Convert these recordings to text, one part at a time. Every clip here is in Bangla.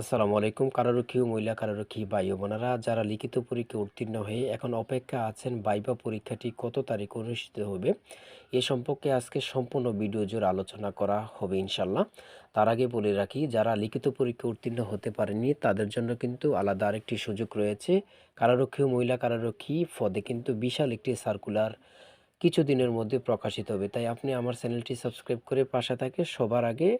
আসসালামু আলাইকুম। কারারক্ষী মহিলা কারারক্ষী ভাই ও বোনেরা যারা লিখিত পরীক্ষা উত্তীর্ণ হয়ে এখন অপেক্ষা আছেন বাইবা পরীক্ষাটি কত তারিখ অনুষ্ঠিত হবে? এ সম্পর্কে আজকে সম্পূর্ণ ভিডিও জোর আলোচনা করা হবে ইনশাল্লাহ তার আগে বলে রাখি, যারা লিখিত পরীক্ষা উত্তীর্ণ হতে পারেনি তাদের জন্য কিন্তু আলাদা আরেকটি সুযোগ রয়েছে। কারারক্ষী মহিলা কারারক্ষী পদে কিন্তু বিশাল একটি সার্কুলার কিছুদিনের মধ্যে প্রকাশিত হবে। তাই আপনি আমার চ্যানেলটি সাবস্ক্রাইব করে পাশে থাকে। সবার আগে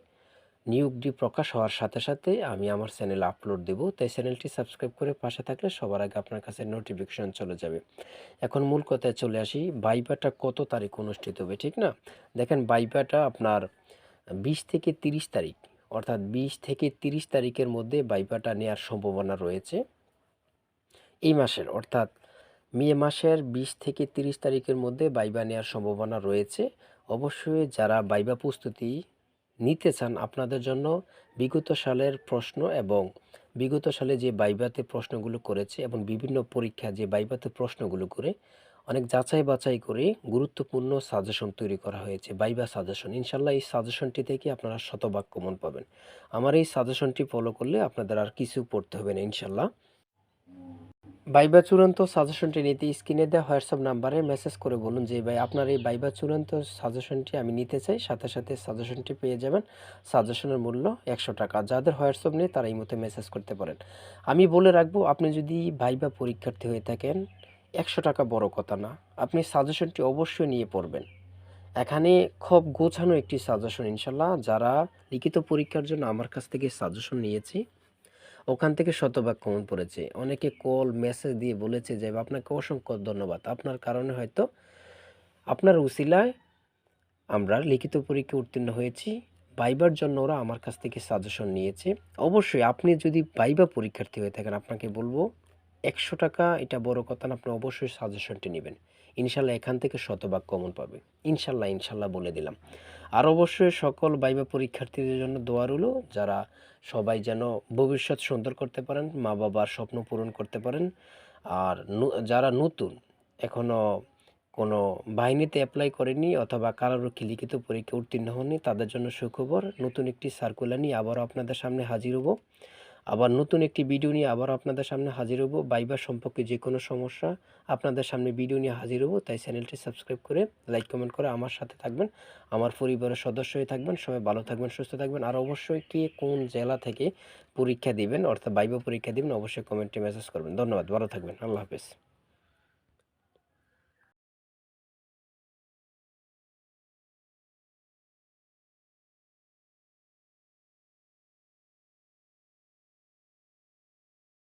নিয়োগটি প্রকাশ হওয়ার সাথে সাথে আমি আমার চ্যানেল আপলোড দেব। তাই চ্যানেলটি সাবস্ক্রাইব করে পাশে থাকলে সবার আগে আপনার কাছে নোটিফিকেশন চলে যাবে। এখন মূল কথায় চলে আসি, বাইপাটা কত তারিখ অনুষ্ঠিত হবে, ঠিক না? দেখেন বাইপাটা আপনার বিশ থেকে তিরিশ তারিখ, অর্থাৎ বিশ থেকে তিরিশ তারিখের মধ্যে বাইপাটা নেওয়ার সম্ভাবনা রয়েছে। এই মাসের, অর্থাৎ মে মাসের বিশ থেকে তিরিশ তারিখের মধ্যে বাইবা নেওয়ার সম্ভাবনা রয়েছে। অবশ্যই যারা বাইবা প্রস্তুতি নিতে চান আপনাদের জন্য বিগত সালের প্রশ্ন এবং বিগত সালে যে বাইবাতে প্রশ্নগুলো করেছে এবং বিভিন্ন পরীক্ষা যে বাইবাতে প্রশ্নগুলো করে অনেক যাচাই বাছাই করে গুরুত্বপূর্ণ সাজেশন তৈরি করা হয়েছে বাইবা সাজেশন। ইনশাল্লাহ এই সাজেশনটি থেকে আপনারা শতভাগ কমন পাবেন। আমার এই সাজেশনটি ফলো করলে আপনাদের আর কিছু পড়তে হবে না ইনশাল্লাহ। বাইবা চূড়ান্ত সাজেশনটি নিতে স্ক্রিনে দেওয়া হোয়াটসঅ্যাপ নাম্বারে মেসেজ করে বলুন যে, ভাই, আপনার এই বাইবা চূড়ান্ত সাজেশনটি আমি নিতে চাই। সাথে সাথে সাজেশনটি পেয়ে যাবেন। সাজেশনের মূল্য একশো টাকা। যাদের হোয়াটসঅ্যাপ নেই, তারা এই মতো মেসেজ করতে পারেন। আমি বলে রাখব, আপনি যদি বাইবা পরীক্ষার্থী হয়ে থাকেন, একশো টাকা বড় কথা না। আপনি সাজেশনটি অবশ্যই নিয়ে পড়বেন। এখানে খুব গোছানো একটি সাজেশন ইনশাল্লাহ। যারা লিখিত পরীক্ষার জন্য আমার কাছ থেকে সাজেশন নিয়েছি ওখান থেকে শতভাগ কমন পড়েছে। অনেকে কল, মেসেজ দিয়ে বলেছে যে, আপনাকে অসংখ্য ধন্যবাদ। আপনার কারণে হয়তো আপনার উসিলায় আমরা লিখিত পরীক্ষা উত্তীর্ণ হয়েছি। বাইবার জন্য ওরা আমার কাছ থেকে সাজেশন নিয়েছে। অবশ্যই আপনি যদি বাইবা পরীক্ষার্থী হয়ে থাকেন, আপনাকে বলব একশো টাকা, এটা বড় কথা না, আপনি অবশ্যই সাজেশনটি নেবেন। ইনশাল্লাহ এখান থেকে শতভাগ কমন পাবে। ইনশাল্লাহ ইনশাল্লাহ বলে দিলাম। আর অবশ্যই সকল বাইবা পরীক্ষার্থীদের জন্য দোয়া রইল, যারা সবাই যেন ভবিষ্যৎ সুন্দর করতে পারেন, মা বাবার স্বপ্ন পূরণ করতে পারেন। আর যারা নতুন এখনও কোনো বাহিনীতে অ্যাপ্লাই করেনি অথবা কারারক্ষী লিখিত পরীক্ষা উত্তীর্ণ হননি, তাদের জন্য সুখবর। নতুন একটি সার্কুলার নিয়ে আবারও আপনাদের সামনে হাজির হব। আবার নতুন একটি ভিডিও নিয়ে আবার আপনাদের সামনে হাজির হব। বাইবার সম্পর্কে যে কোনো সমস্যা আপনাদের সামনে ভিডিও নিয়ে হাজির হব, তাই চ্যানেলটি সাবস্ক্রাইব করে লাইক, কমেন্ট করে আমার সাথে থাকবেন। আমার পরিবারের সদস্য হয়ে থাকবেন, সবাই ভালো থাকবেন, সুস্থ থাকবেন। আর অবশ্যই কে কোন জেলা থেকে পরীক্ষা দিবেন, অর্থাৎ বাইবা পরীক্ষা দিবেন, অবশ্যই কমেন্টে মেসেজ করবেন। ধন্যবাদ, ভালো থাকবেন। আল্লাহ হাফেজ।